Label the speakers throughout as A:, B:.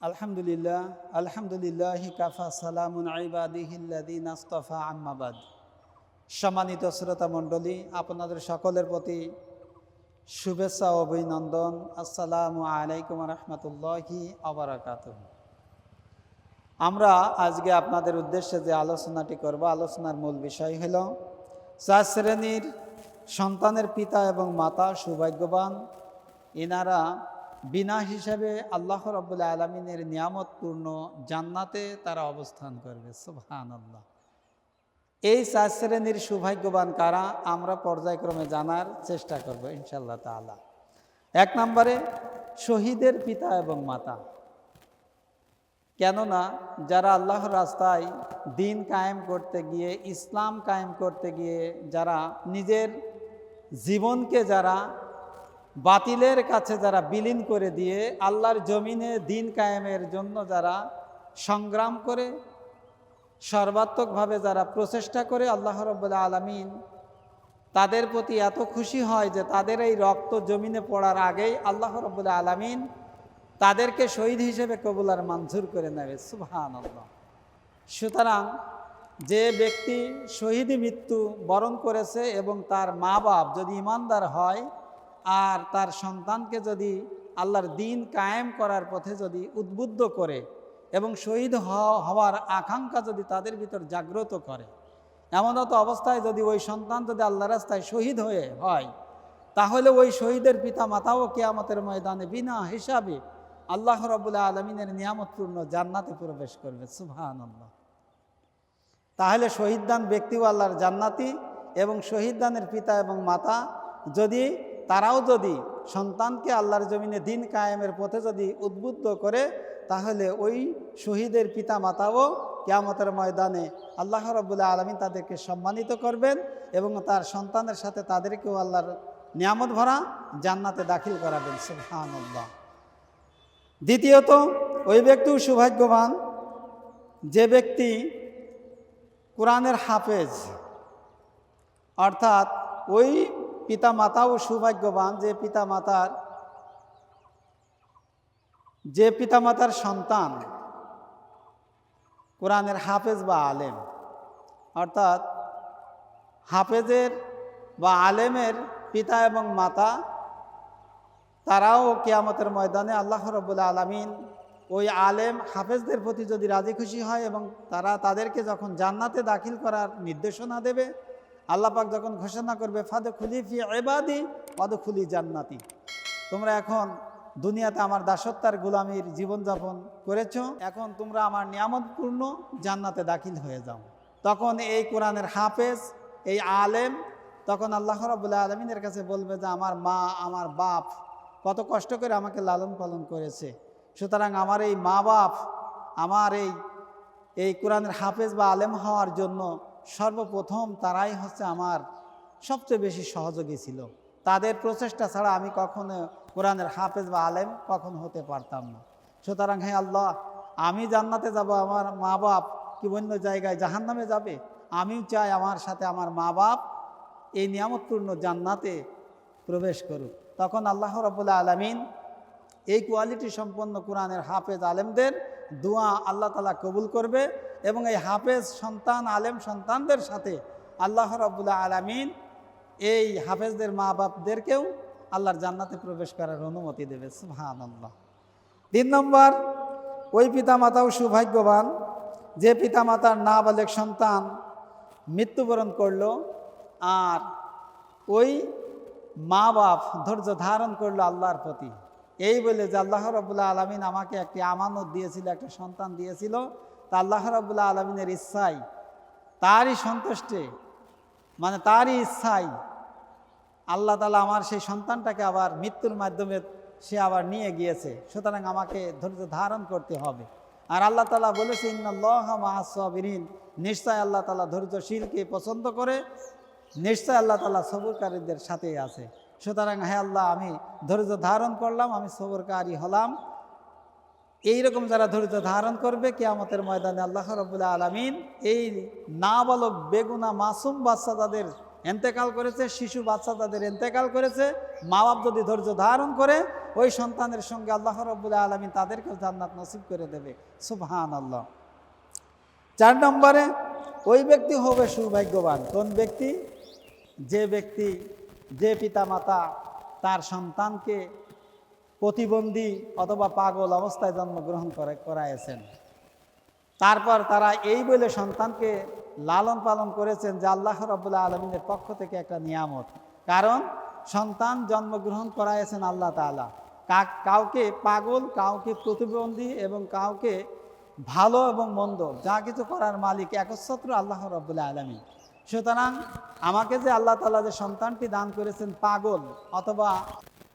A: আলহামদুলিল্লাহ আলহামদুলিল্লাহ কাফা সালামুন আইবাদিহিল্লাদিন আস্তফা আম্মাবাদ সম্মানিত শ্রোতা মণ্ডলী, আপনাদের সকলের প্রতি শুভেচ্ছা অভিনন্দন। আসসালামু আলাইকুম রহমতুল্লাহি আবরাকাত আমরা আজকে আপনাদের উদ্দেশ্যে যে আলোচনাটি করব, আলোচনার মূল বিষয় হল, চার শ্রেণির সন্তানের পিতা এবং মাতা সৌভাগ্যবান। এনারা বিনা হিসাবে আল্লাহ রব্বুল্লা আলমিনের নিয়ামতপূর্ণ জান্নাতে তারা অবস্থান করবে সুবহান আল্লাহ এই চার শ্রেণির সৌভাগ্যবান কারা, আমরা পর্যায়ক্রমে জানার চেষ্টা করব ইনশাল্লাহ তালা এক নম্বরে, শহীদের পিতা এবং মাতা। কেননা, যারা আল্লাহর রাস্তায় দিন কায়েম করতে গিয়ে, ইসলাম কায়েম করতে গিয়ে, যারা নিজের জীবনকে যারা বাতিলের কাছে যারা বিলীন করে দিয়ে আল্লাহর জমিনে দিন কায়েমের জন্য যারা সংগ্রাম করে, সর্বাত্মকভাবে যারা প্রচেষ্টা করে আল্লাহ রব্বুল্লা আলমিন, তাদের প্রতি এত খুশি হয় যে তাদের এই রক্ত জমিনে পড়ার আগেই আল্লাহ রব্বুল্লা আলমিন তাদেরকে শহীদ হিসেবে কবুলার মঞ্জুর করে নেবে। আল্লাহ সুতরাং যে ব্যক্তি শহীদ মৃত্যু বরণ করেছে এবং তার মা বাপ যদি ইমানদার হয় আর তার সন্তানকে যদি আল্লাহর দিন কায়েম করার পথে যদি উদ্বুদ্ধ করে এবং শহীদ হওয়ার আকাঙ্ক্ষা যদি তাদের ভিতর জাগ্রত করে এমনত অবস্থায় যদি ওই সন্তান যদি আল্লাহ রাস্তায় শহীদ হয়ে হয়, তাহলে ওই শহীদের পিতা মাতাও কেয়ামতের ময়দানে বিনা হিসাবে আল্লাহ রবুল্লা আলমিনের নিয়ামতপূর্ণ জান্নাতে প্রবেশ করবে সুভান আল্লাহ তাহলে শহীদদান ব্যক্তিও আল্লাহর জান্নাতি এবং শহীদদানের পিতা এবং মাতা যদি তারাও যদি সন্তানকে আল্লাহর জমিনে দিন কায়েমের পথে যদি উদ্বুদ্ধ করে, তাহলে ওই শহীদের পিতা মাতাও কেয়ামতের ময়দানে আল্লাহ রবুল্লাহ আলমিন তাদেরকে সম্মানিত করবেন এবং তার সন্তানের সাথে তাদেরকেও আল্লাহর নিয়ামত ভরা জান্নাতে দাখিল করাবেন। সুহান দ্বিতীয়ত, ওই ব্যক্তিও সৌভাগ্যবান, যে ব্যক্তি কোরআনের হাফেজ, অর্থাৎ ওই পিতা মাতাও সৌভাগ্যবান যে পিতা মাতার যে পিতামাতার সন্তান কোরআনের হাফেজ বা আলেম। অর্থাৎ হাফেজের বা আলেমের পিতা এবং মাতা, তারাও কেয়ামতের ময়দানে আল্লাহ রবুল্লা আলমিন ওই আলেম হাফেজদের প্রতি যদি রাজি খুশি হয় এবং তারা তাদেরকে যখন জান্নাতে দাখিল করার নির্দেশনা দেবে আল্লাপাক যখন ঘোষণা করবে ফাদে খুলি ফি এবাদি ফাদে খুলি জান্নাতি। তোমরা এখন দুনিয়াতে আমার দাসত্বার গুলামির জীবনযাপন করেছ, এখন তোমরা আমার নিয়ামতপূর্ণ জান্নাতে দাখিল হয়ে যাও। তখন এই কোরআনের হাফেজ, এই আলেম, তখন আল্লাহ রবুল্লাহ আলমিনের কাছে বলবে যে, আমার মা, আমার বাপ কত কষ্ট করে আমাকে লালন পালন করেছে। সুতরাং আমার এই মা বাপ আমার এই এই কোরআনের হাফেজ বা আলেম হওয়ার জন্য সর্বপ্রথম তারাই হচ্ছে আমার সবচেয়ে বেশি সহযোগী ছিল। তাদের প্রচেষ্টা ছাড়া আমি কখনো কোরআনের হাফেজ বা আলেম কখন হতে পারতাম না। সুতরাং হ্যাঁ আল্লাহ, আমি জান্নাতে যাব, আমার মা বাপ কি অন্য জায়গায় জাহান নামে যাবে? আমিও চাই আমার সাথে আমার মা বাপ এই নিয়ামতপূর্ণ জান্নাতে প্রবেশ করুক। তখন আল্লাহ রবুল্লা আলমিন এই কোয়ালিটি সম্পন্ন কোরআনের হাফেজ আলেমদের দোয়া আল্লাহ তালা কবুল করবে এবং এই হাফেজ সন্তান, আলেম সন্তানদের সাথে আল্লাহ রবুল্লা আলমিন এই হাফেজদের মা বাপদেরকেও আল্লাহর জান্নাতে প্রবেশ করার অনুমতি দেবে। সুহান আল্লাহ তিন নম্বর, ওই পিতামাতাও সৌভাগ্যবান, যে পিতামাতার না বালেক সন্তান মৃত্যুবরণ করল আর ওই মা বাপ ধৈর্য ধারণ করল আল্লাহর প্রতি। এই বলে যে আল্লাহ রবুল্লাহ আলমিন আমাকে একটি আমানত দিয়েছিল, একটা সন্তান দিয়েছিল। তা আল্লাহ রবুল্লাহ আলমিনের ইচ্ছাই তারই সন্তুষ্টে মানে তারই ইচ্ছাই আল্লাহ তালা আমার সেই সন্তানটাকে আবার মৃত্যুর মাধ্যমে সে আবার নিয়ে গিয়েছে। সুতরাং আমাকে ধৈর্য ধারণ করতে হবে। আর আল্লাহ তালা বলেছে ইন্নআল্লাহমাহাসবিন নিশ্চয় আল্লাহ তালা ধৈর্যশীলকে পছন্দ করে, নিশ্চয় আল্লাহ তালা সবুরকারীদের সাথেই আছে। সুতরাং হ্যাঁ আল্লাহ, আমি ধৈর্য ধারণ করলাম, আমি সবরকারী হলাম। এইরকম যারা ধৈর্য ধারণ করবে, কেয়ামতের ময়দানে আল্লাহ রবুল্লাহ আলমিন এই নাবালক, বেগুনা, মাসুম বাচ্চা তাদের এন্তেকাল করেছে, শিশু বাচ্চা তাদের এন্তেকাল করেছে। মা বাপ যদি ধৈর্য ধারণ করে, ওই সন্তানের সঙ্গে আল্লাহ রব্বুল্লাহ আলমী তাদেরকে জান্নাত নসিব করে দেবে। সুবহান আল্লাহ চার নম্বরে, ওই ব্যক্তি হবে সৌভাগ্যবান। কোন ব্যক্তি? যে ব্যক্তি যে পিতামাতা তার সন্তানকে প্রতিবন্ধী অথবা পাগল অবস্থায় জন্মগ্রহণ করে করাইছেন তারপর তারা এই বলে সন্তানকে লালন পালন করেছেন যে আল্লাহ রব্বুল্লাহ আলমিনের পক্ষ থেকে একটা নিয়ামত। কারণ সন্তান জন্মগ্রহণ করাইছেন আল্লাহ তালা কাউকে পাগল, কাউকে প্রতিবন্ধী এবং কাউকে ভালো এবং মন্দ যা কিছু করার মালিক একচ্ছত্র আল্লাহ রব্বুল্লাহ আলমী সুতরাং আমাকে যে আল্লাহ তালা যে সন্তানটি দান করেছেন পাগল অথবা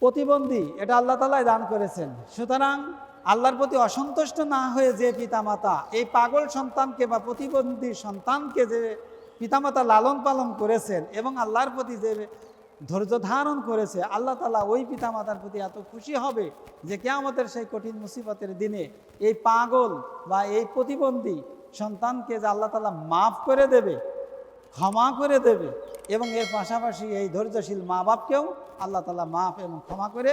A: প্রতিবন্ধী, এটা আল্লাহ তালাই দান করেছেন। সুতরাং আল্লাহর প্রতি অসন্তুষ্ট না হয়ে যে পিতামাতা, এই পাগল সন্তানকে বা প্রতিবন্ধী সন্তানকে যে পিতামাতা লালন পালন করেছেন এবং আল্লাহর প্রতি যে ধৈর্য ধারণ করেছে, আল্লাহ তালা ওই পিতামাতার প্রতি এত খুশি হবে যে কেয়ামতের সেই কঠিন মুসিবতের দিনে এই পাগল বা এই প্রতিবন্ধী সন্তানকে যে আল্লাহ তালা মাফ করে দেবে ক্ষমা করে দেবে। এবং এর পাশাপাশি এই ধৈর্যশীল মা বাপকেও আল্লাহ তালা মাফ এবং ক্ষমা করে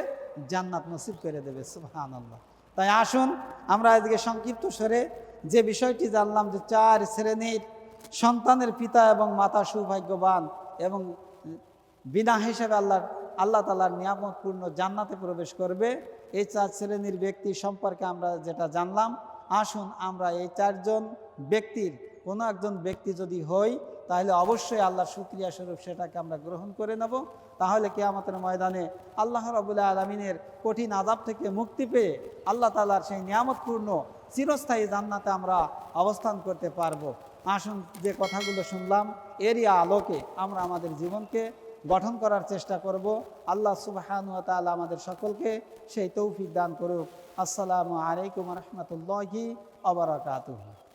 A: জান্নাত নসিব করে দেবে। সুহান আল্লাহ তাই আসুন, আমরা আজকে সংক্ষিপ্ত স্বরে যে বিষয়টি জানলাম যে চার শ্রেণির সন্তানের পিতা এবং মাতা সৌভাগ্যবান এবং বিনা হিসেবে আল্লাহ আল্লাহ তালার নিয়ামতপূর্ণ জান্নাতে প্রবেশ করবে। এই চার শ্রেণির ব্যক্তি সম্পর্কে আমরা যেটা জানলাম, আসুন আমরা এই চারজন ব্যক্তির, কোনো একজন ব্যক্তি যদি হই তাহলে অবশ্যই আল্লাহর শুক্রিয়া স্বরূপ সেটাকে আমরা গ্রহণ করে নেব। তাহলে কেয়ামতের ময়দানে আল্লাহ রবুল্লাহ আলমিনের কঠিন আজাব থেকে মুক্তি পেয়ে আল্লাহ তালার সেই নিয়ামতপূর্ণ চিরস্থায়ী জান্নাতে আমরা অবস্থান করতে পারব। আসুন যে কথাগুলো শুনলাম, এরই আলোকে আমরা আমাদের জীবনকে গঠন করার চেষ্টা করব। আল্লাহ সুবাহানুয়া তাআলা আমাদের সকলকে সেই তৌফিক দান করুক। আসসালামু আলাইকুম রহমতুল্লাহি আবরাকাতুহু